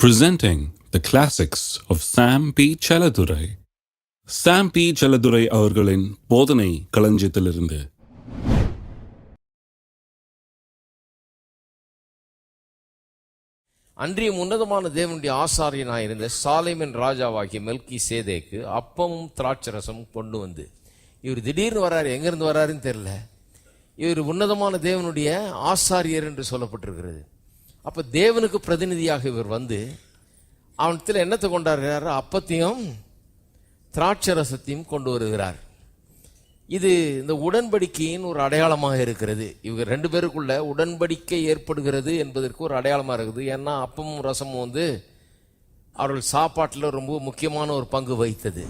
presenting the classics of Sam P. Chaladurai. Sam P. Chaladurai அவர்களின் போதனை களஞ்சியத்திலிருந்து அன்றைய உன்னதமான தேவனுடைய ஆசாரியனாக இருந்த சாலைமன் ராஜாவாகிய மெல்கி சேதேக்கு அப்பமும் திராட்சரசமும் கொண்டு வந்து இவர் திடீர்னு வராரு எங்கேருந்து வராருன்னு தெரில இவர் உன்னதமான தேவனுடைய ஆசாரியர் என்று சொல்லப்பட்டிருக்கிறது அப்ப தேவனுக்கு பிரதிநிதியாக இவர் வந்து அவனத்தில் என்னத்தை கொண்டாடுகிறார்? அப்பத்தையும் திராட்சரசத்தையும் கொண்டு வருகிறார். இது இந்த உடன்படிக்கையின் ஒரு அடையாளமாக இருக்கிறது. இவங்க ரெண்டு பேருக்குள்ள உடன்படிக்கை ஏற்படுகிறது என்பதற்கு ஒரு அடையாளமாக இருக்குது. ஏன்னா அப்பமும் ரசமும் வந்து அவர்கள் சாப்பாட்டில் ரொம்ப முக்கியமான ஒரு பங்கு வகித்தது.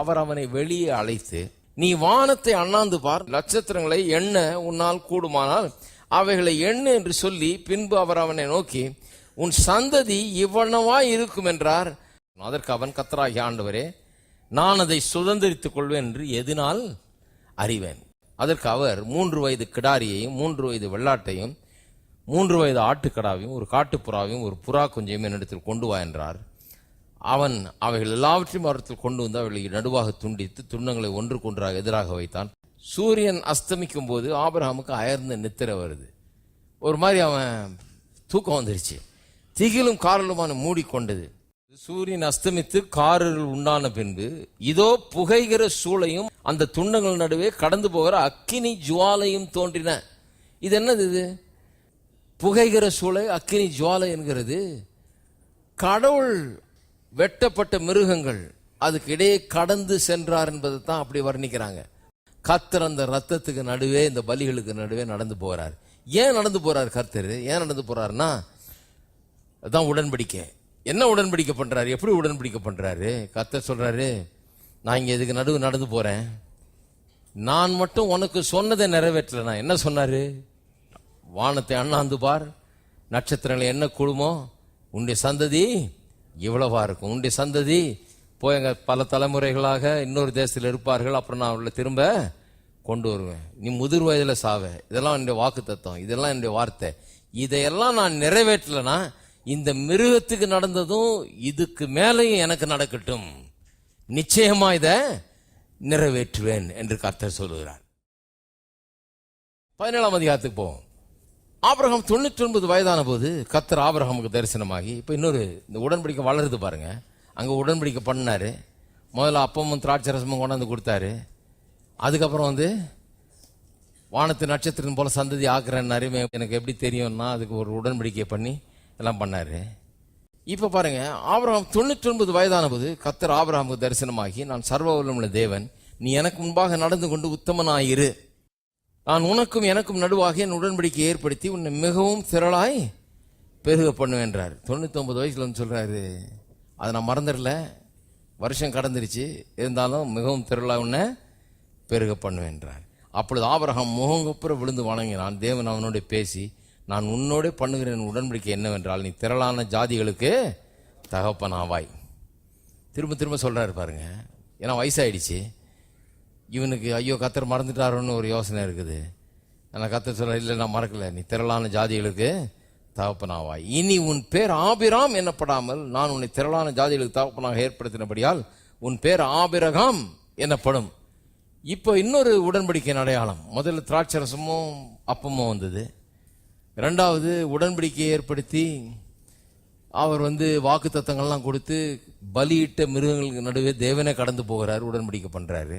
அவர் அவனை வெளியே அழைத்து நீ வானத்தை அண்ணாந்து பார். நட்சத்திரங்களை எண்ண உன்னால் கூடுமானால் அவைகளை எண்ணு என்று சொல்லி பின்பு அவர் அவனை நோக்கி உன் சந்ததி இவ்வளவா இருக்கும் என்றார். அதற்கு அவன் கத்தராகி ஆண்டவரே நான் அதை சுதந்திரித்துக் கொள்வேன் என்று எதினால் அறிவேன். அதற்கு அவர் மூன்று வயது கிடாரியையும் மூன்று வயது வெள்ளாட்டையும் மூன்று வயது ஆட்டுக்கடாவையும் ஒரு காட்டுப்புறாவையும் ஒரு புறா குஞ்சையும் என்னிடத்தில் கொண்டு வா என்றார். அவன் அவைகள் எல்லாவற்றையும் அவரத்தில் கொண்டு வந்து அவைகளை நடுவாக துண்டித்து துண்ணங்களை ஒன்றுக்கொன்றாக எதிராக வைத்தான். சூரியன் அஸ்தமிக்கும் போது ஆபிரகாமுக்கு அயர்ந்த நித்திர வருது. ஒரு மாதிரி அவன் தூக்கம் வந்துருச்சு. திகிலும் காரலுமான மூடிக்கொண்டது. சூரியன் அஸ்தமித்து காரில் உண்டான பின்பு இதோ புகைகிற சூளையும் அந்த துண்டங்கள் நடுவே கடந்து போகிற அக்கினி ஜுவாலையும் தோன்றின. இது என்னது இது? புகைகிற சூளை அக்கினி ஜுவாலை என்கிறது. கடவுள் வெட்டப்பட்ட மிருகங்கள் அதுக்கு இடையே கடந்து சென்றார் என்பதை தான் அப்படி வர்ணிக்கிறாங்க. கத்திர அந்த ரத்தத்துக்கு நடுவே இந்த பலிகளுக்கு நடுவே நடந்து போகிறார். ஏன் நடந்து போறார் கர்த்தர்? ஏன் நடந்து போறாருன்னா அதான் உடன்படிக்கை. என்ன உடன்படிக்கை பண்றாரு? எப்படி உடன்படிக்கை பண்றாரு? கர்த்தர் சொல்றாரு நான் இங்க இதுக்கு நடுவு நடந்து போறேன்? நான் மட்டும் உனக்கு சொன்னதை நிறைவேற்றல. நான் என்ன சொன்னாரு? வானத்தை அண்ணாந்து பார். நட்சத்திரங்களை என்ன குழுமோ உன்னுடைய சந்ததி இவ்வளவா இருக்கும். உன்னுடைய சந்ததி போயங்க பல தலைமுறைகளாக இன்னொரு தேசத்தில் இருப்பார்கள். அப்புறம் நான் அவர்களை திரும்ப கொண்டு வருவேன். நீ முதிர் வயதில் சாவ. இதெல்லாம் என்னுடைய வாக்கு தத்துவம் இதெல்லாம் என்னுடைய வார்த்தை. இதையெல்லாம் நான் நிறைவேற்றலைன்னா இந்த மிருகத்துக்கு நடந்ததும் இதுக்கு மேலேயும் எனக்கு நடக்கட்டும். நிச்சயமா இதை நிறைவேற்றுவேன் என்று கர்த்தர் சொல்லுகிறார். பதினேழாம் அதிகாரத்துக்கு போவோம். ஆபிரகம் தொண்ணூற்றி ஒன்பது வயதான போது கத்தர் ஆபிரகமுக்கு தரிசனமாகி இப்போ இன்னொரு இந்த உடன்படிக்கை வளருது பாருங்க. அங்கே உடன்படிக்கை பண்ணார். முதல்ல அப்பமும் திராட்சை ரசமும் கொண்டாந்து கொடுத்தாரு. அதுக்கப்புறம் வந்து வானத்து நட்சத்திரம் போல சந்ததி ஆக்குறேன் மே- எனக்கு எப்படி தெரியும்னா அதுக்கு ஒரு உடன்படிக்கை பண்ணி எல்லாம் பண்ணார். இப்போ பாருங்க ஆபிரகாம் தொண்ணூற்றி ஒன்பது வயதான போது கத்தர் ஆபிரகாமுக்கு தரிசனமாகி நான் சர்வவல்லமுள்ள தேவன் நீ எனக்கு முன்பாக நடந்து கொண்டு உத்தமனாயிரு. நான் உனக்கும் எனக்கும் நடுவாக என் உடன்படிக்கை ஏற்படுத்தி உன்னை மிகவும் திரளாய் பெருக பண்ணுவேன் என்றார். ஒன்பது வயசுல வந்து சொல்கிறாரு அதை நான் மறந்துடல. வருஷம் கடந்துருச்சு. இருந்தாலும் மிகவும் திரளா உன்னை பெருக பண்ணுவேன் என்றார் அப்பொழுது ஆபரகம் முகங்குப்புற விழுந்து வணங்கினான். தேவன் அவனோட பேசி நான் உன்னோட பண்ணுகிறேன். உடன்படிக்கை என்னவென்றால் நீ திரளான ஜாதிகளுக்கு தகப்பனாவாய். திரும்ப திரும்ப சொல்கிறாரு பாருங்க. ஏன்னா வயசாயிடுச்சு. இவனுக்கு ஐயோ கத்தர் மறந்துட்டாரோன்னு ஒரு யோசனை இருக்குது. ஆனால் கத்தர் சொல்ல இல்லை நான் மறக்கலை. நீ திரளான ஜாதிகளுக்கு தகப்பனாவாய். இனி உன் பேர் ஆபிராம் என்னப்படாமல் நான் உன்னை திரளான ஜாதிகளுக்கு தகப்பனாக ஏற்படுத்தினபடியால் உன் பேர் ஆபிரகாம் என்னப்படும். இப்போ இன்னொரு உடன்படிக்கையின் அடையாளம். முதல்ல திராட்சரசமும் அப்பமும் வந்தது. ரெண்டாவது உடன்படிக்கையை ஏற்படுத்தி அவர் வந்து வாக்கு தத்தங்கள்லாம் கொடுத்து பலியிட்ட மிருகங்களுக்கு நடுவே தேவனே கடந்து போகிறார் உடன்படிக்கை பண்ணுறாரு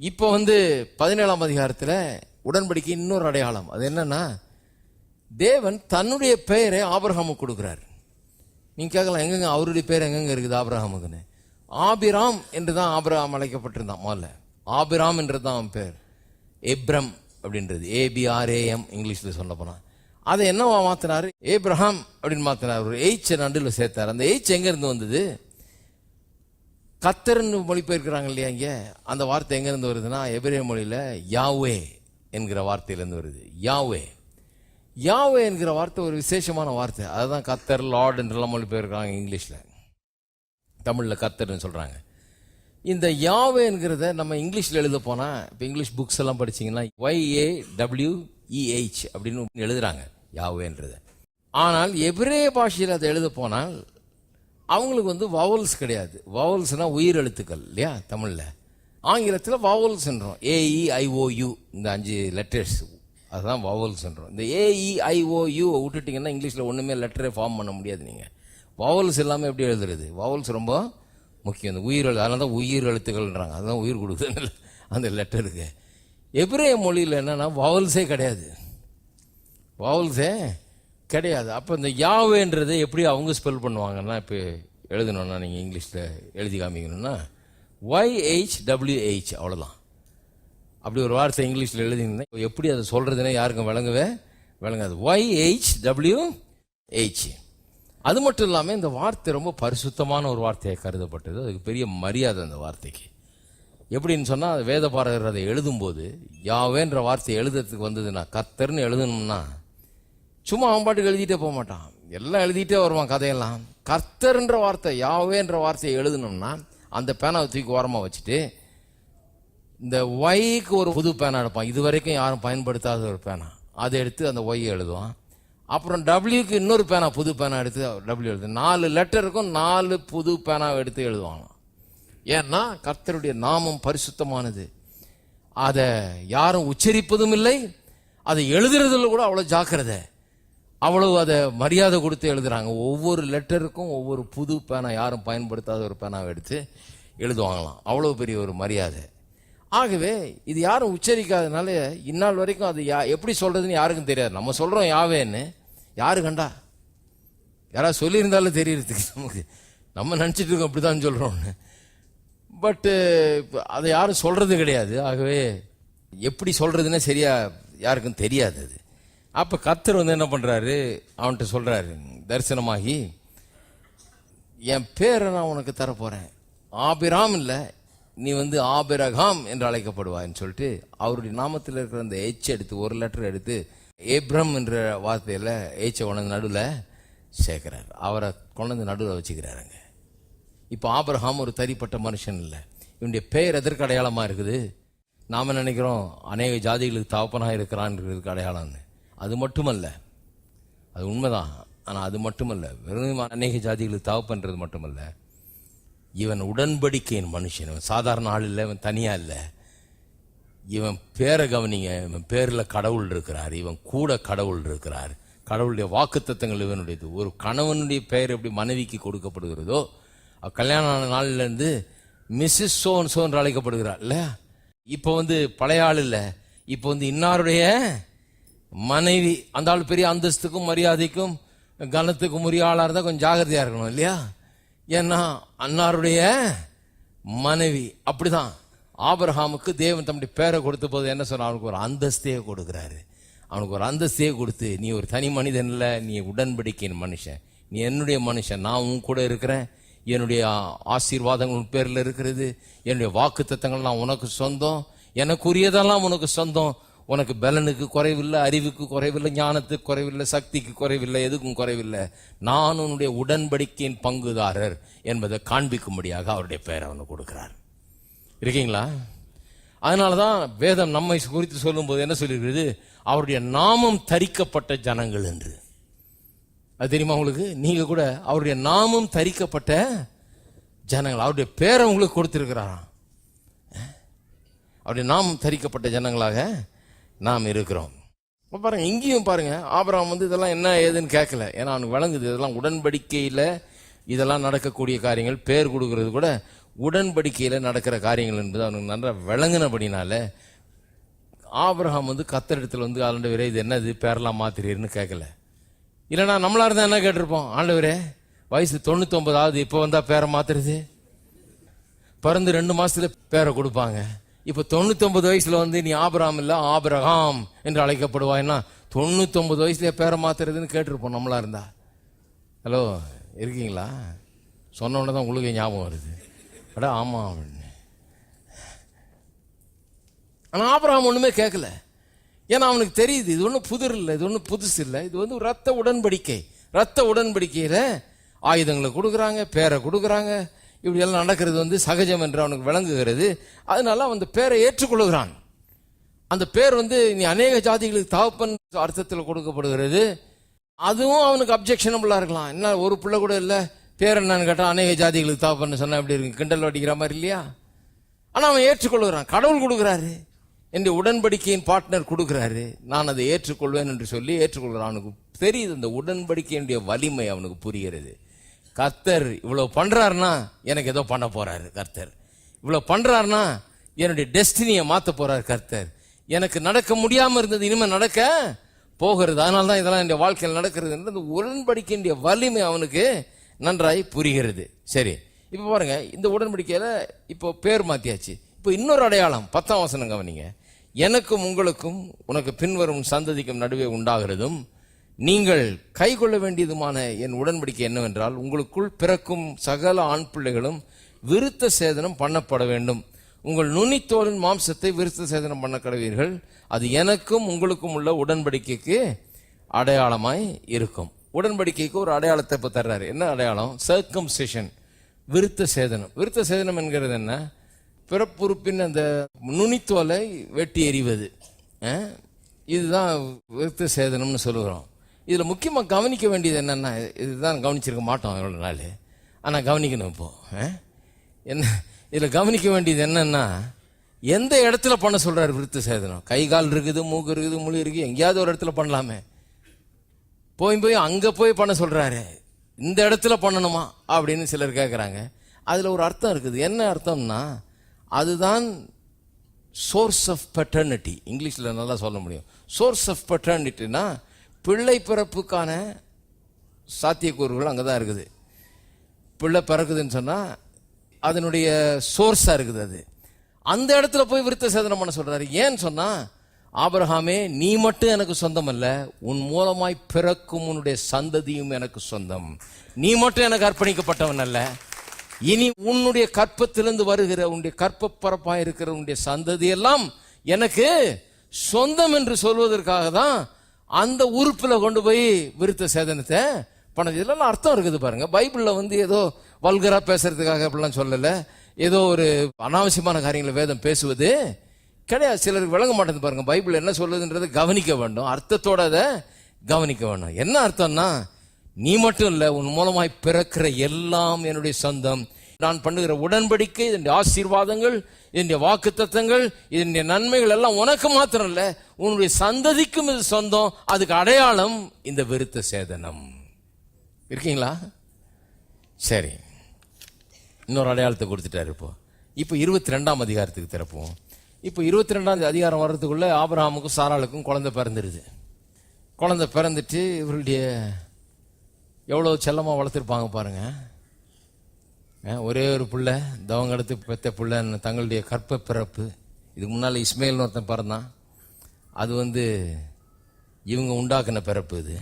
இப்போ வந்து பதினேழாம் அதிகாரத்தில் உடன்படிக்கை இன்னொரு அடையாளம். அது என்னன்னா தேவன் தன்னுடைய பெயரை ஆபிரகாமுக்கு கொடுக்குறார். நீங்கள் கேட்கலாம் எங்கெங்க அவருடைய பேர் எங்கெங்க இருக்குது ஆபிரகாமுக்குன்னு? ஆபிராம் என்று தான் ஆபிரகாம் அழைக்கப்பட்டிருந்தான் முதல்ல. ஆபிராம் என்றது தான் அவன் பேர் எப்ரம் அப்படின்றது ஏபிஆர்ஏஎம் இங்கிலீஷில் சொல்ல போனால் அதை என்னவா மாற்றினார் ஏப்ரஹாம் அப்படின்னு மாத்தினார். ஒரு எய்ச் நண்டில் சேர்த்தார். அந்த எய்ச் எங்கேருந்து வந்தது? கத்தர்னு மொழிபெயர்க்கிறாங்க இல்லையா இங்கே? அந்த வார்த்தை எங்கேருந்து வருதுன்னா எபிரே மொழியில் யாவே என்கிற வார்த்தையிலேருந்து வருது. யாவே. யாவே என்கிற வார்த்தை ஒரு விசேஷமான வார்த்தை. அதுதான் கத்தர் லார்ட் என்றெல்லாம் மொழிபெயர்க்கிறாங்க இங்கிலீஷில். தமிழில் கத்தர்னு சொல்கிறாங்க இந்த யாவே என்கிறத நம்ம இங்கிலீஷில் எழுத போனால் இப்போ இங்கிலீஷ் புக்ஸ் எல்லாம் படிச்சீங்கன்னா ஒய்ஏ ஏ டபிள்யூ இஹெச் அப்படின்னு எழுதுறாங்க யாவேன்றத. ஆனால் எபிரே பாஷையில் அதை எழுத போனால் அவங்களுக்கு வந்து வவல்ஸ் கிடையாது. வவல்ஸ்னால் உயிர் எழுத்துக்கள் இல்லையா தமிழில். ஆங்கிலத்தில் வவல்ஸ்ன்றோம் ஏஇஐஓயு இந்த அஞ்சு லெட்டர்ஸ் அதுதான் வவல்ஸ்ன்றோம் இந்த ஏஇஐஓயு விட்டுட்டிங்கன்னா இங்கிலீஷில் ஒன்றுமே லெட்டரே ஃபார்ம் பண்ண முடியாது நீங்கள் வவல்ஸ் எல்லாமே எப்படி எழுதுறது? வவல்ஸ் ரொம்ப முக்கியம். இந்த உயிர் எழுத்து அதனால தான் உயிர் எழுத்துக்கள்ன்றாங்க. அதுதான் உயிர் கொடுக்குது. அந்த லெட்டருக்கு எப்ரே மொழியில் என்னென்னா வவல்ஸே கிடையாது. வவல்ஸே கிடையாது. அப்போ இந்த யாவேன்றதை எப்படி அவங்க ஸ்பெல் பண்ணுவாங்கன்னா இப்போ எழுதணும்னா நீங்கள் இங்கிலீஷில் எழுதி காமிக்கணும்னா ஒய்ஹெச் டபிள்யூஹெச் அவ்வளோதான் அப்படி ஒரு வார்த்தை இங்கிலீஷில் எழுதிங்கன்னா எப்படி அதை சொல்கிறதுனே யாருக்கும் விளங்கவே விளங்காது. ஒய்ஹெச் டபிள்யூ ஹெச் அது மட்டும் இல்லாமல் இந்த வார்த்தை ரொம்ப பரிசுத்தமான ஒரு வார்த்தையாக கருதப்பட்டது. அதுக்கு பெரிய மரியாதை அந்த வார்த்தைக்கு. எப்படின்னு சொன்னால் வேத பாரகர் அதை எழுதும்போது யாவேன்ற வார்த்தை எழுதுறதுக்கு வந்ததுன்னா கத்தர்னு எழுதணும்னா சும்மா அவன் பாட்டுக்கு எழுதிட்டே போக மாட்டான். எல்லாம் எழுதிட்டே வருவான் கதையெல்லாம். கர்த்தர்ன்ற வார்த்தை யாவேன்ற வார்த்தையை எழுதணும்னா அந்த பேனாவை தூக்கி ஓரமாக வச்சுட்டு இந்த ஒய்க்கு ஒரு புது பேனா எடுப்பான். இது வரைக்கும் யாரும் பயன்படுத்தாத ஒரு பேனா. அதை எடுத்து அந்த ஒய் எழுதுவான். அப்புறம் டபிள்யூக்கு இன்னொரு பேனா புது பேனா எடுத்து டபிள்யூ எழுது. நாலு லெட்டருக்கும் நாலு புது பேனாவை எடுத்து எழுதுவாங்களாம் ஏன்னா கர்த்தருடைய நாமம் பரிசுத்தமானது. அதை யாரும் உச்சரிப்பதும் இல்லை. அதை எழுதுறதுல கூட அவ்வளோ ஜாக்கிரதை. அவ்வளவு அதை மரியாதை கொடுத்து எழுதுறாங்க. ஒவ்வொரு லெட்டருக்கும் ஒவ்வொரு புது பேனா யாரும் பயன்படுத்தாத ஒரு பேனாவை எடுத்து எழுதுவாங்களாம். அவ்வளோ பெரிய ஒரு மரியாதை. ஆகவே இது யாரும் உச்சரிக்காதனால இந்நாள் வரைக்கும் அது யா எப்படி சொல்கிறதுன்னு யாருக்கும் தெரியாது. நம்ம சொல்கிறோம் யாவேன்னு. யாரு கண்டா? யாராவது சொல்லியிருந்தாலும் தெரியறதுக்கு நமக்கு. நம்ம நினச்சிட்டு இருக்கோம் அப்படிதான் சொல்கிறோம்னு பட்டு அதை யாரும் சொல்கிறது கிடையாது. ஆகவே எப்படி சொல்றதுன்னே சரியா யாருக்கும் தெரியாது அது. அப்போ கத்தர் வந்து என்ன பண்ணுறாரு அவன்கிட்ட சொல்கிறாரு தரிசனமாகி என் பேரை நான் உனக்கு தரப்போகிறேன் ஆபிராம் இல்லை நீ வந்து ஆபிரகாம் என்று அழைக்கப்படுவாய்ன்னு சொல்லிட்டு அவருடைய நாமத்தில் இருக்கிற அந்த எச் எடுத்து ஒரு லெட்டர் எடுத்து ஏப்ரம் என்ற வார்த்தையில் ஏச்சை கொண்டு நடுவில் சேர்க்கிறார். அவரை கொண்டு நடுவில் வச்சுக்கிறாருங்க இப்போ ஆபரஹாம் ஒரு தனிப்பட்ட மனுஷன் இல்லை. இவனுடைய பெயர் எதற்கு அடையாளமாக இருக்குது? நாம் நினைக்கிறோம் அநேக ஜாதிகளுக்கு தகப்பனாக இருக்கிறான்றதுக்கு அடையாளம்னு அது. மட்டுமல்ல. அது உண்மைதான். ஆனால் அது மட்டுமல்ல. வெறும் அநேக ஜாதிகளுக்கு தவப்பன்றது மட்டுமல்ல. இவன் உடன்படிக்கையின் மனுஷன். இவன் சாதாரண ஆள் இல்லை இவன் தனியாக இல்லை. இவன் பேரை கவனிங்க இவன் பேரில் கடவுள் இருக்கிறார் இவன் கூட கடவுள் இருக்கிறார். கடவுளுடைய வாக்குத்தத்தங்கள் இவனுடையது. ஒரு கணவனுடைய பெயர் எப்படி மனைவிக்கு கொடுக்கப்படுகிறதோ கல்யாண கல்யாணம் ஆன மிஸ்ஸஸ் சோன் சோன் அழைக்கப்படுகிறார் இல்லையா? இப்போ வந்து பழைய ஆள் இல்லை. இப்போ வந்து இன்னாருடைய மனைவி அந்த ஆள் பெரிய அந்தஸ்துக்கும் மரியாதைக்கும் கனத்துக்கும் உரிய ஆளாக இருந்தால் கொஞ்சம் ஜாகிரதையாக இருக்கணும் இல்லையா? ஏன்னா அன்னாருடைய மனைவி அப்படிதான். ஆபரகாமுக்கு தேவன் தம்முடைய பேரை கொடுத்த போது என்ன சொன்ன அவனுக்கு ஒரு அந்தஸ்தையே கொடுக்குறாரு. அவனுக்கு ஒரு அந்தஸ்தையே கொடுத்து நீ ஒரு தனி மனிதன் இல்லை நீ உடன்படிக்கையின் மனுஷன். நீ என்னுடைய மனுஷன் நான் உன் கூட இருக்கிறேன். என்னுடைய ஆசீர்வாதங்கள் உன் பேரில் இருக்கிறது. என்னுடைய வாக்கு தத்தங்கள்லாம் உனக்கு சொந்தம். எனக்குரியதெல்லாம் உனக்கு சொந்தம். உனக்கு பலனுக்கு குறைவில்லை அறிவுக்கு குறைவில்லை ஞானத்துக்கு குறைவில்லை சக்திக்கு குறைவில்லை எதுக்கும் குறைவில்லை. நான் உன்னுடைய உடன்படிக்கையின் பங்குதாரர் என்பதை காண்பிக்கும்படியாக அவருடைய பெயரை அவனுக்கு கொடுக்கிறார். இருக்கீங்களா? அதனால தான் வேதம் நம்மை குறித்து சொல்லும்போது என்ன சொல்லியிருக்கிறது? அவருடைய நாமம் தரிக்கப்பட்ட ஜனங்கள் என்று. அது தெரியுமா உங்களுக்கு? நீங்கள் கூட அவருடைய நாமம் தரிக்கப்பட்ட ஜனங்கள். அவருடைய பேரை உங்களுக்கு கொடுத்துருக்கிறாராம் அவருடைய நாமம் தரிக்கப்பட்ட ஜனங்களாக நாம் இருக்கிறோம். இப்போ பாருங்க இங்கேயும் பாருங்க ஆபரம் வந்து இதெல்லாம் என்ன ஏதுன்னு கேட்கல. ஏன்னா அவனுக்கு விளங்குது இதெல்லாம் உடன்படிக்கையில் இதெல்லாம் நடக்கக்கூடிய காரியங்கள் பேர் கொடுக்கறது கூட உடன்படிக்கையில் நடக்கிற காரியங்கள் என்பது அவனுக்கு நல்லா விளங்கினபடினால ஆபிரகாம் வந்து கத்தரிடத்தில் வந்து ஆண்டவரே இது என்னது? பேரெல்லாம் மாத்திரீர்னு கேட்கல இல்லைனா நம்மளா இருந்தால் என்ன கேட்டிருப்போம்? ஆண்டவரே வயசு தொண்ணூத்தொம்பதாவது இப்போ வந்தால் பேரை மாத்துறது? பிறந்து ரெண்டு மாசத்துல பேரை கொடுப்பாங்க. இப்போ தொண்ணூத்தொன்பது வயசுல வந்து நீ ஆபிரகாம் இல்ல ஆபிரகாம் என்று அழைக்கப்படுவாய்னா தொண்ணூத்தொன்பது வயசுல பேரை மாத்துறதுன்னு கேட்டிருப்போம் நம்மளா இருந்தா. ஹலோ இருக்கீங்களா? சொன்ன உடனே தான் உங்களுக்கு ஞாபகம் வருது. அட ஆமாம் அப்படின்னு ஆனால் ஆபிரகாம் ஒன்றுமே கேட்கல ஏன்னா அவனுக்கு தெரியுது இது ஒன்றும் புதிர் இல்லை இது ஒன்றும் புதுசு இல்லை இது வந்து ரத்த உடன்படிக்கை. ரத்த உடன்படிக்கையில் ஆயுதங்களை கொடுக்குறாங்க பேரை கொடுக்குறாங்க. இப்படியெல்லாம் நடக்கிறது வந்து சகஜம் என்று அவனுக்கு விளங்குகிறது. அதனால அவன் அந்த பேரை ஏற்றுக்கொள்கிறான். அந்த பேர் வந்து நீ அநேக ஜாதிகளுக்கு தகப்பன் அர்த்தத்தில் கொடுக்கப்படுகிறது. அதுவும் அவனுக்கு அப்ஜெக்ஷனபுளாக இருக்கலாம். என்ன ஒரு பிள்ளை கூட இல்லை. பேர் என்னன்னு கேட்டால் அநேக ஜாதிகளுக்கு தாப்பன்னு சொன்னால் எப்படி இருக்கு? கிண்டல் அடிக்கிற மாதிரி இல்லையா? ஆனால் அவன் ஏற்றுக்கொள்கிறான். கடவுள் கொடுக்குறாரு. என்று உடன்படிக்கையின் பார்ட்னர் கொடுக்குறாரு. நான் அதை ஏற்றுக்கொள்வேன் என்று சொல்லி ஏற்றுக்கொள்கிறான். அவனுக்கு தெரியுது இந்த உடன்படிக்கையினுடைய வலிமை அவனுக்கு புரிகிறது. கர்த்தர் இவ்வளோ பண்றாருன்னா எனக்கு ஏதோ பண்ண போகிறாரு கர்த்தர். இவ்வளோ பண்றாருன்னா என்னுடைய டெஸ்டினியை மாற்ற போகிறார் கர்த்தர். எனக்கு நடக்க முடியாமல் இருந்தது இனிமேல் நடக்க போகிறது. அதனால தான் இதெல்லாம் என்னுடைய வாழ்க்கையில் நடக்கிறது அந்த உடன்படிக்கையினுடைய வலிமை அவனுக்கு நன்றாய் புரிகிறது. சரி இப்போ பாருங்க இந்த உடன்படிக்கையில இப்போ பேர் மாத்தியாச்சு. இப்போ இன்னொரு அடையாளம் பத்தாம் வசனம் கவனிங்க. எனக்கும் உங்களுக்கும் உனக்கு பின்வரும் சந்ததிக்கும் நடுவே உண்டாகிறதும் நீங்கள் கை கொள்ள வேண்டியதுமான என் உடன்படிக்கை என்னவென்றால் உங்களுக்குள் பிறக்கும் சகல ஆண் பிள்ளைகளும் விருத்த சேதனம் பண்ணப்பட வேண்டும். உங்கள் நுனித்தோலின் மாம்சத்தை விருத்த சேதனம் பண்ண கடவீர்கள். அது எனக்கும் உங்களுக்கும் உள்ள உடன்படிக்கைக்கு அடையாளமாய் இருக்கும். உடன்படிக்கைக்கு ஒரு அடையாளத்தை இப்போ தர்றாரு. என்ன அடையாளம்? சர்க்கம்சேஷன் விருத்த சேதனம். விருத்த சேதனம் என்கிறது என்ன? பிறப்புறுப்பின் அந்த நுனித்தோலை வெட்டி எறிவது. இதுதான் விருத்த சேதனம்னு சொல்லுகிறோம். இதில் முக்கியமாக கவனிக்க வேண்டியது என்னென்னா இதுதான் கவனிச்சிருக்க மாட்டோம் இவ்வளோ நாள். ஆனால் கவனிக்கணும் இப்போது என்ன? இதில் கவனிக்க வேண்டியது என்னென்னா எந்த இடத்துல பண்ண சொல்கிறார் விருத்த சேதனம்? கை கால் இருக்குது மூக்கு இருக்குது முழு இருக்குது. எங்கேயாவது ஒரு இடத்துல பண்ணலாமே. போய் போய் அங்கே போய் பண்ண சொல்கிறாரு இந்த இடத்துல பண்ணணுமா? அப்படின்னு சிலர் கேட்குறாங்க அதில் ஒரு அர்த்தம் இருக்குது. என்ன அர்த்தம்னா அதுதான் சோர்ஸ் ஆஃப் பெட்டர்னிட்டி இங்கிலீஷில் நல்லா சொல்ல முடியும். சோர்ஸ் ஆஃப் பெட்டர்னிட்டினா பிள்ளை பிறப்புக்கான சாத்தியக்கூறுகள் அங்கே தான் இருக்குது. பிள்ளை பிறக்குதுன்னு சொன்னால் அதனுடைய சோர்ஸாக இருக்குது அது. அந்த இடத்துல போய் விருத்த சேதனம் பண்ண சொல்கிறாரு ஏன்னு சொன்னால் ஆபரகாமே நீ மட்டும் எனக்கு சொந்தம் அல்ல உன் மூலமாய் பிறக்கும் உன்னுடைய சந்ததியும் எனக்கு சொந்தம். நீ மட்டும் எனக்கு அர்ப்பணிக்கப்பட்டவன் அல்ல. இனி உன்னுடைய கற்பத்திலிருந்து வருகிற உன்னுடைய கற்பப்பரப்பாய் இருக்கிற உன்னுடைய சந்ததி எல்லாம் எனக்கு சொந்தம் என்று சொல்வதற்காக தான் அந்த உறுப்பில் கொண்டு போய் விருத்த சேதனத்தை பண்ணது. இதெல்லாம் அர்த்தம் இருக்குது பாருங்க. பைபிளில் வந்து ஏதோ வல்கரா பேசுறதுக்காக அப்படிலாம் சொல்லலை. ஏதோ ஒரு அனாவசியமான காரியங்களை வேதம் பேசுவது. கிடையாது. சிலருக்கு விளங்க மாட்டேங்குது பாருங்க. பைபிள் என்ன சொல்லுதுன்றதை கவனிக்க வேண்டும். அர்த்தத்தோட அதை கவனிக்க வேண்டும். என்ன அர்த்தம்னா நீ மட்டும் இல்லை உன் மூலமாய் பிறக்கிற எல்லாம் என்னுடைய சொந்தம். நான் பண்ணுகிற உடன்படிக்கை இதனுடைய ஆசீர்வாதங்கள் இதனுடைய வாக்கு தத்தங்கள் இதனுடைய நன்மைகள் எல்லாம் உனக்கு மாத்திரம் இல்லை உன்னுடைய சந்ததிக்கும் இது சொந்தம். அதுக்கு அடையாளம் இந்த விருத்த சேதனம். இருக்கீங்களா? சரி. இன்னொரு அடையாளத்தை கொடுத்துட்டாரு இப்போ. இப்போ இருபத்தி ரெண்டாம் அதிகாரத்துக்கு திறப்போம். இப்போ இருபத்தி ரெண்டாம் அதிகாரம் வர்றதுக்குள்ளே ஆபிரகாமுக்கும் சாராளுக்கும் குழந்தை பிறந்துருது. குழந்தை பிறந்துட்டு இவருடைய எவ்வளோ செல்லமாக வளர்த்துருப்பாங்க பாருங்க. ஒரே ஒரு பிள்ளை தவங்கடத்து பெத்த பிள்ளை தங்களுடைய கற்ப பிறப்பு. இதுக்கு முன்னால் இஸ்மேல்னு ஒருத்தன் பிறந்தான். அது வந்து இவங்க உண்டாக்குன பிறப்பு இது.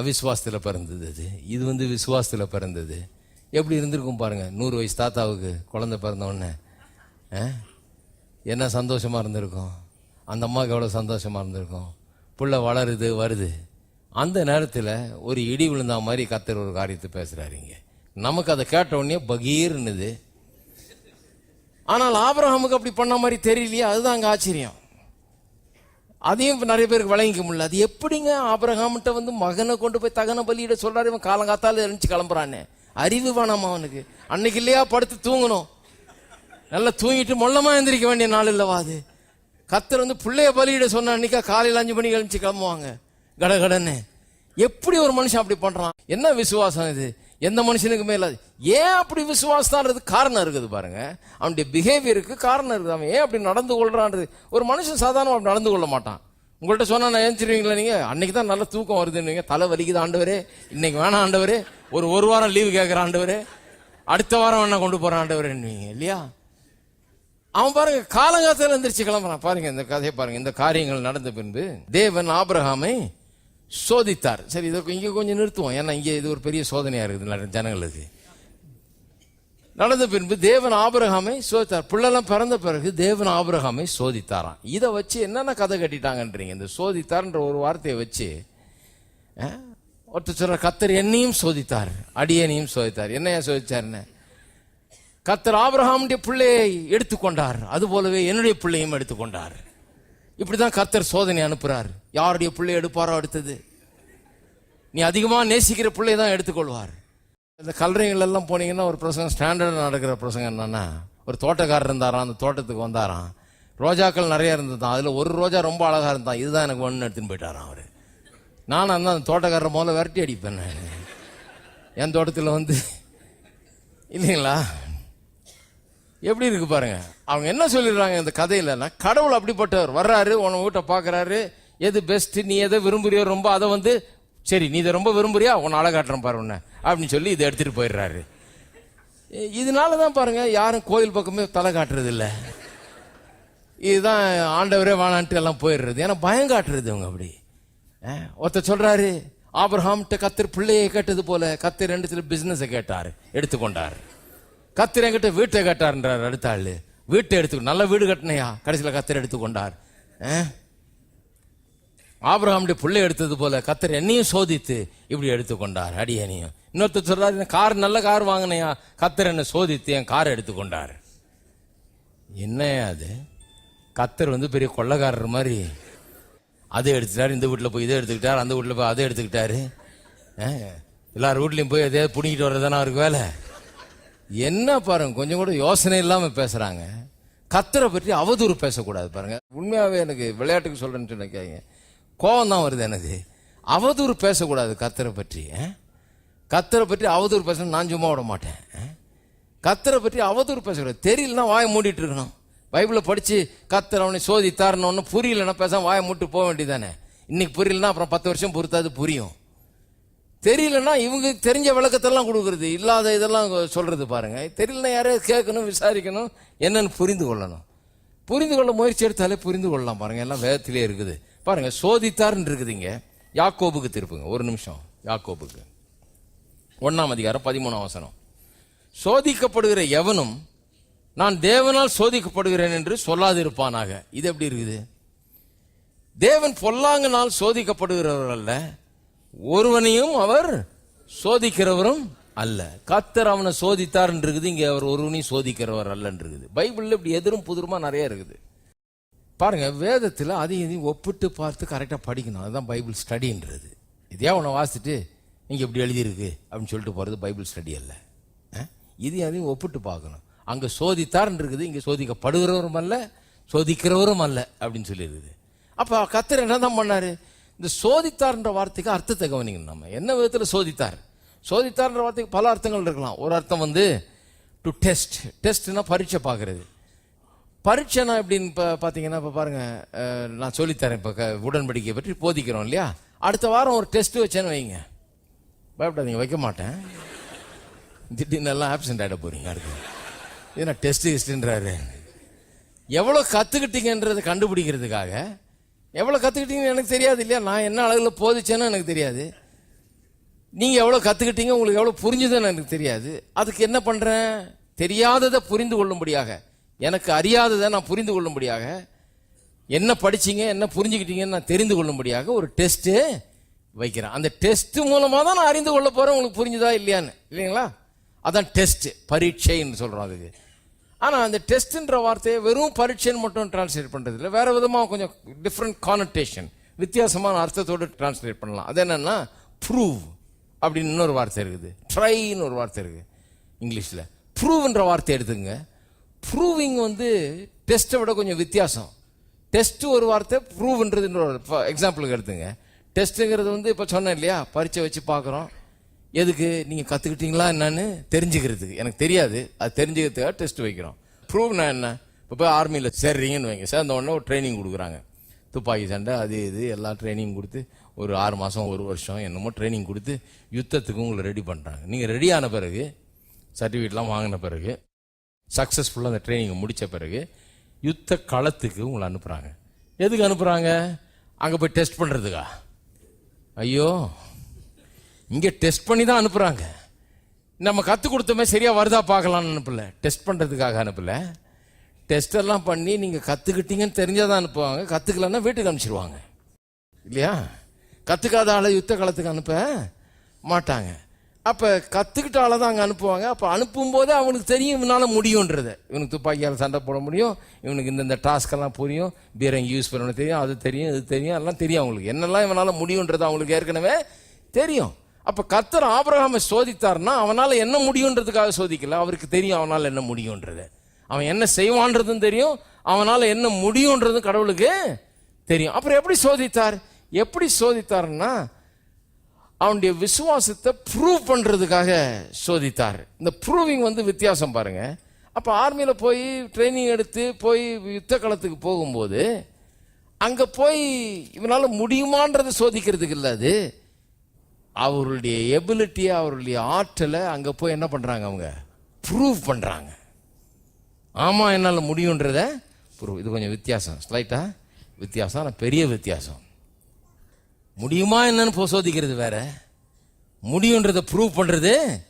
அவிஸ்வாசத்தில் பிறந்தது அது. இது வந்து விசுவாசத்தில் பிறந்தது. எப்படி இருந்திருக்கும் பாருங்கள் நூறு வயசு தாத்தாவுக்கு குழந்தை பிறந்தவொடனே என்ன சந்தோஷமாக இருந்திருக்கும்? அந்த அம்மாவுக்கு எவ்வளோ சந்தோஷமாக இருந்திருக்கும்? புள்ள வளருது வருது. அந்த நேரத்தில் ஒரு இடி விழுந்தா மாதிரி கத்தர் ஒரு காரியத்தை பேசுகிறாருங்க நமக்கு அதை கேட்ட உடனே பகீர்னுது. ஆனால் ஆபிரகாமுக்கு அப்படி பண்ண மாதிரி தெரியலையே அதுதான் அங்கே ஆச்சரியம். அதையும் நிறைய பேருக்கு விளங்கிக்க முடியல. அது எப்படிங்க ஆபிரகாம்கிட்ட வந்து மகனை கொண்டு போய் தகன பலியிட சொல்கிறாரு இவன் காலங்காத்தால் எழுந்துச்சு கிளம்புறானே. அறிவு வேணாமா அவனுக்கு? அன்னைக்கு இல்லையா படுத்து தூங்கணும். நல்லா தூங்கிட்டு மொல்லமாக எந்திரிக்க வேண்டிய நாள் இல்லவா அது? கத்தர் வந்து பிள்ளைய பலியிட சொன்ன அன்னைக்கா காலையில் அஞ்சு மணிக்கு எழுந்துச்சு கிளம்புவாங்க. கடகடன்னு. எப்படி ஒரு மனுஷன் அப்படி பண்றான்? என்ன விசுவாசம் இது? எந்த மனுஷனுக்குமே இல்லாது ஏன் அப்படி விசுவாசம்ன்றது காரணம் இருக்குது பாருங்க. அவனுடைய பிஹேவியருக்கு காரணம் இருக்குது. அவன் ஏன் அப்படி நடந்து கொள்றான்றது? ஒரு மனுஷன் சாதாரணம் அப்படி நடந்து கொள்ள மாட்டான். உங்கள்கிட்ட சொன்னா நான் ஏஞ்சிருவீங்களா நீங்க? அன்னைக்கு தான் நல்ல தூக்கம் வருதுன்னு தலை வலிக்குது ஆண்டவரே. இன்னைக்கு வேணாம் ஆண்டவரே. ஒரு ஒரு வாரம் லீவு கேட்குற ஆண்டவரே. அடுத்த வாரம் வேணா கொண்டு போற ஆண்டவரேன்னுவீங்க இல்லையா? அவன் பாருங்க காலங்காலத்தில் எந்திரிச்சு கிளம்புறான். பாருங்க இந்த கதையை பாருங்க. இந்த காரியங்கள் நடந்த பின்பு தேவன் ஆபிரகாமை சோதித்தார். சரி இதை இங்கே கொஞ்சம் நிறுத்துவோம். ஏன்னா இங்கே இது ஒரு பெரிய சோதனையா இருக்குது ஜனங்களுக்கு. நடந்த பின்பு தேவன் ஆபிரகாமை சோதித்தார். பிள்ளைலாம் பிறந்த பிறகு தேவன் ஆபிரகாமை சோதித்தாராம். இதை வச்சு என்னென்ன கதை கட்டிட்டாங்கன்றீங்க? இந்த சோதித்தார்ன்ற ஒரு வார்த்தையை வச்சு ஒருத்தர் சொல்ற கத்தர் என்னையும் சோதித்தார். அடியனையும் சோதித்தார். என்னையா சோதித்தாருன்னு கத்தர் ஆபிரஹாமுடைய பிள்ளையை எடுத்துக்கொண்டார். அது போலவே என்னுடைய பிள்ளையும் எடுத்துக்கொண்டார். இப்படிதான் கர்த்தர் சோதனை அனுப்புறாரு. யாருடைய பிள்ளை எடுப்பாரோ அடுத்தது? நீ அதிகமாக நேசிக்கிற பிள்ளையை தான் எடுத்துக்கொள்வார். இந்த கல்லறைகளெல்லாம் போனீங்கன்னா ஒரு பிரசங்கம் ஸ்டாண்டர்ட் நடக்கிற பிரசங்கம் என்னன்னா ஒரு தோட்டக்காரர் இருந்தாராம் அந்த தோட்டத்துக்கு வந்தாராம். ரோஜாக்கள் நிறைய இருந்ததான் அதில் ஒரு ரோஜா ரொம்ப அழகாக இருந்தான். இதுதான் எனக்கு ஒன்று எடுத்துன்னு போயிட்டாராம் அவர். நானும் அந்த அந்த தோட்டக்காரரை முதல்ல விரட்டி அடிப்பேன் என் தோட்டத்தில் வந்து இல்லைங்களா? எப்படி இருக்கு பாருங்க? அவங்க என்ன சொல்லிடுறாங்க இந்த கதையிலன்னா கடவுள் அப்படிப்பட்டவர் வர்றாரு உன வீட்டை பார்க்குறாரு எது பெஸ்ட் நீ எதை விரும்புறியோ ரொம்ப அதை வந்து சரி நீ இதை ரொம்ப விரும்புறியா? உன்னை அழகாட்டுறேன் பாரு உன்ன அப்படின்னு சொல்லி இதை எடுத்துட்டு போயிடுறாரு. இதனால தான் பாருங்க யாரும் கோயில் பக்கமே தலை காட்டுறது இல்ல. இதுதான் ஆண்டவரே வேணான்ட்டு எல்லாம் போயிடுறது. ஏன்னா பயம் காட்டுறது அவங்க அப்படி. ஒருத்தர் சொல்றாரு ஆபிரஹாம்கிட்ட கத்தர் பிள்ளையை கேட்டது போல கத்தர் ரெண்டு பிஸ்னஸை கேட்டார் எடுத்துக்கொண்டார். கத்தர் என்கிட்ட வீட்டை கேட்டார்ன்றார் அடுத்த ஆள். வீட்டை எடுத்து நல்ல வீடு கட்டினையா? கடைசியில் கத்திர எடுத்துக்கொண்டார். அஹ்? ஆபிரகாமுடைய பிள்ளை எடுத்தது போல கத்தர் என்னையும் சோதித்து இப்படி எடுத்துக்கொண்டார் அடியனையும் இன்னொருத்தர் சொல்றாரு கார் நல்ல கார் வாங்கினையா? கத்தர் என்னை சோதித்து என் காரை எடுத்துக்கொண்டார். என்னையா அது? கத்தர் வந்து பெரிய கொள்ளக்காரர் மாதிரி. அதை எடுத்துட்டார் இந்த வீட்டில் போய் இதை எடுத்துக்கிட்டார் அந்த வீட்டில் போய் அதை எடுத்துக்கிட்டாரு. எல்லார் வீட்லையும் போய் எதையாவது பிடிங்கிட்டு வர்றதுதானே அவருக்கு வேலை? என்ன பாருங்க கொஞ்சம் கூட யோசனை இல்லாம பேசுறாங்க. கத்தரை பற்றி அவதூறு பேசக்கூடாது பாருங்க. உண்மையாவே எனக்கு விளையாட்டுக்கு சொல்றேன்னு நினைக்காங்க கோவம் தான் வருது எனக்கு அவதூறு பேசக்கூடாது கத்தரை பற்றி கத்தரை பற்றி அவதூறு பேச நான் சும்மா விட மாட்டேன் கத்தரை பற்றி அவதூறு பேசக்கூடாது. தெரியலன்னா வாயை மூடிட்டு இருக்கணும். பைபிளை படித்து கத்தர் அவனை சோதித்தாருன்னு ஒன்று புரியலன்னா பேசாம வாயை மூட்டு போக வேண்டியதானே இன்னைக்கு புரியலன்னா அப்புறம் பத்து வருஷம் பொறுத்தாது புரியும். தெரியலன்னா இவங்க தெரிஞ்ச விளக்கத்தெல்லாம் கொடுக்கறது இல்லாத இதெல்லாம் சொல்றது பாருங்க. தெரியலன்னா யாரையாவது கேட்கணும் விசாரிக்கணும் என்னன்னு புரிந்து கொள்ளணும். புரிந்து கொள்ள முயற்சி எடுத்தாலே புரிந்து கொள்ளலாம் பாருங்க. எல்லாம் வேதத்திலே இருக்குது. பாருங்க சோதித்தார்னு இருக்குதுங்க யாக்கோபுக்கு திருப்புங்க. ஒரு நிமிஷம் யாக்கோபுக்கு. ஒன்றாம் அதிகாரம் பதிமூணாம் வசனம். சோதிக்கப்படுகிற எவனும் நான் தேவனால் சோதிக்கப்படுகிறேன் என்று சொல்லாதிருப்பானாக. இது எப்படி இருக்குது? தேவன் பொல்லாங்கனால் சோதிக்கப்படுகிறவர் அல்ல. ஒருவனையும் அவர் சோதிக்கிறவரும் அல்ல. கத்தர் அவனை சோதித்தார் இருக்குது இங்க அவர் ஒருவனையும் சோதிக்கிறவர் அல்லன்னு இருக்குது பைபிள்ல இப்படி எதிரும் புதிருமா நிறைய இருக்குது. பாருங்க வேதத்துல அதையும் இதையும் ஒப்பிட்டு பார்த்து கரெக்டா படிக்கணும். அதுதான் பைபிள் ஸ்டடின்றது. இதையா உன்னை வாசிச்சுட்டு நீங்க இப்படி எழுதியிருக்கு அப்படின்னு சொல்லிட்டு போறது பைபிள் ஸ்டடி அல்ல. அஹ்? இதையும் அதையும் ஒப்பிட்டு பார்க்கணும். அங்க சோதித்தார் இருக்குது இங்க சோதிக்கப்படுகிறவரும் அல்ல சோதிக்கிறவரும் அல்ல அப்படின்னு சொல்லியிருக்குது. அப்ப கத்தர் என்ன தான் பண்ணாரு? இந்த சோதித்தார்ன்ற வார்த்தைக்கு அர்த்தத்தை கவனிங்க நம்ம. என்ன விதத்தில் சோதித்தார்? சோதித்தார்ன்ற வார்த்தைக்கு பல அர்த்தங்கள் இருக்கலாம். ஒரு அர்த்தம் வந்து டு டெஸ்ட் டெஸ்ட்னா பரீட்சை பார்க்கறது. பரீட்சைனா எப்படின்னு இப்போ பார்த்தீங்கன்னா இப்போ பாருங்கள் நான் சொல்லித்தரேன். இப்போ உடன்படிக்கை பற்றி போதிக்கிறோம் இல்லையா? அடுத்த வாரம் ஒரு டெஸ்ட் வச்சேன்னு வைங்க. பயப்படாதீங்க வைக்க மாட்டேன். திடீர்னு எல்லாம் ஆப்சண்ட் ஆகிட போகிறீங்க அடுத்து. ஏன்னா டெஸ்ட் ஹிஸ்ட்ன்றாரு எவ்வளோ கற்றுக்கிட்டீங்கன்றதை கண்டுபிடிக்கிறதுக்காக எவ்வளோ கற்றுக்கிட்டீங்கன்னு எனக்கு தெரியாது இல்லையா? நான் என்ன அளவில் போதிச்சேன்னு எனக்கு தெரியாது. நீங்க எவ்வளவு கத்துக்கிட்டீங்க உங்களுக்கு எவ்வளவு புரிஞ்சுதுன்னு எனக்கு தெரியாது. அதுக்கு என்ன பண்றேன்? தெரியாததை புரிந்து கொள்ளும்படியாக எனக்கு அறியாததை நான் புரிந்து கொள்ளும்படியாக என்ன படிச்சீங்க என்ன புரிஞ்சுக்கிட்டீங்கன்னு நான் தெரிந்து கொள்ளும்படியாக ஒரு டெஸ்ட் வைக்கிறேன். அந்த டெஸ்ட் மூலமா தான் நான் அறிந்து கொள்ள போறேன் உங்களுக்கு புரிஞ்சுதா இல்லையான்னு. இல்லைங்களா? அதான் டெஸ்ட் பரீட்சைன்னு சொல்றோம் அதுக்கு. ஆனால் அந்த டெஸ்ட்ன்ற வார்த்தையை வெறும் பரீட்சைன்னு மட்டும் டிரான்ஸ்லேட் பண்றது இல்லை. விதமாக கொஞ்சம் டிஃப்ரெண்ட் கானட்டேஷன் வித்தியாசமான அர்த்தத்தோடு டிரான்ஸ்லேட் பண்ணலாம். அது என்னென்னா ப்ரூவ் அப்படின்னு இன்னொரு வார்த்தை இருக்குது. ட்ரைன்னு ஒரு வார்த்தை இருக்குது இங்கிலீஷில். ப்ரூவ்ன்ற வார்த்தை எடுத்துங்க. ப்ரூவிங் வந்து டெஸ்ட்டை விட கொஞ்சம் வித்தியாசம். டெஸ்ட் ஒரு வார்த்தை ப்ரூவ்ன்றது இன்னொரு எக்ஸாம்பிளுக்கு எடுத்துங்க. டெஸ்ட்டுங்கிறது வந்து இப்போ சொன்னேன் இல்லையா? பரீட்சை வச்சு பார்க்குறோம். எதுக்கு? நீங்கள் கற்றுக்கிட்டீங்களா என்னன்னு தெரிஞ்சுக்கிறதுக்கு எனக்கு தெரியாது. அது தெரிஞ்சுக்கிறதுக்காக டெஸ்ட் வைக்கிறோம். ப்ரூவ்னா என்ன? இப்போ போய் ஆர்மியில் சேர்றீங்கன்னு வைங்க. சேர்ந்த உடனே ஒரு ட்ரைனிங் கொடுக்குறாங்க. துப்பாக்கி சண்டை அது இது எல்லாம் ட்ரைனிங் கொடுத்து ஒரு ஆறு மாதம் ஒரு வருஷம் என்னமோ ட்ரைனிங் கொடுத்து யுத்தத்துக்கு உங்களை ரெடி பண்ணுறாங்க நீங்கள் ரெடி ஆன பிறகு சர்டிஃபிகேட்லாம் வாங்கின பிறகு சக்ஸஸ்ஃபுல்லாக அந்த ட்ரைனிங்கை முடித்த பிறகு யுத்த களத்துக்கு உங்களை அனுப்புகிறாங்க எதுக்கு அனுப்புகிறாங்க அங்கே போய் டெஸ்ட் பண்ணுறதுக்கா ஐயோ இங்கே டெஸ்ட் பண்ணி தான் அனுப்புகிறாங்க நம்ம கற்றுக் கொடுத்தோமே சரியாக வருதா பார்க்கலாம்னு அனுப்பல. டெஸ்ட் பண்ணுறதுக்காக அனுப்பல. டெஸ்டெல்லாம் பண்ணி நீங்கள் கற்றுக்கிட்டீங்கன்னு தெரிஞ்சாதான் அனுப்புவாங்க. கற்றுக்கலன்னா வீட்டுக்கு அனுப்பிச்சிருவாங்க. இல்லையா? கற்றுக்காத ஆளை யுத்த காலத்துக்கு அனுப்ப மாட்டாங்க. அப்போ கற்றுக்கிட்ட ஆளை தான் அங்கே அனுப்புவாங்க. அப்போ அனுப்பும்போது அவனுக்கு தெரியும் இவனால் முடியுன்றதை. இவனுக்கு துப்பாக்கியால் சண்டை போட முடியும். இவனுக்கு இந்தந்த டாஸ்கெல்லாம் புரியும். பீரங்கி யூஸ் பண்ணணும் தெரியும். அது தெரியும் இது தெரியும். எல்லாம் தெரியும் அவங்களுக்கு. என்னெல்லாம் இவனால் முடியுன்றது அவங்களுக்கு ஏற்கனவே தெரியும். அப்போ கத்தர் ஆபரகாமை சோதித்தார்னா அவனால் என்ன முடியுன்றதுக்காக சோதிக்கல. அவருக்கு தெரியும் அவனால் என்ன முடியும்ன்றது அவன் என்ன செய்வான்றதும் தெரியும் அவனால் என்ன முடியுன்றதும் கடவுளுக்கு தெரியும். அப்புறம் எப்படி சோதித்தார்? எப்படி சோதித்தார்னா அவனுடைய விசுவாசத்தை ப்ரூவ் பண்ணுறதுக்காக சோதித்தார். இந்த ப்ரூவிங் வந்து வித்தியாசம் பாருங்கள் அப்போ ஆர்மியில் போய் ட்ரைனிங் எடுத்து போய் யுத்த களத்துக்கு போகும்போது அங்கே போய் இவனால் முடியுமான்றதை சோதிக்கிறதுக்கு இல்லை அது. அவருடைய எபிலிட்டியை அவருடைய ஆற்றலை அங்கே போய் என்ன பண்ணுறாங்க அவங்க? ப்ரூவ் பண்ணுறாங்க ஆமாம் என்னால் முடியுன்றத ப்ரூவ் இது கொஞ்சம் வித்தியாசம். ஸ்லைட்டாக வித்தியாசம் ஆனால் பெரிய வித்தியாசம். முடியுமா என்னன்னு போசோதிக்கிறது வேற. முடியுன்றதை ப்ரூவ் பண்ணுறது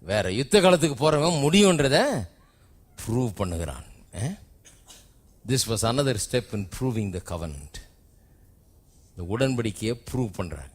வேற. யுத்த காலத்துக்கு போகிறவன் முடியுன்றத ப்ரூவ் பண்ணுகிறான். This was another step in proving the covenant. இந்த உடன்படிக்கையை ப்ரூவ் பண்ணுறாங்க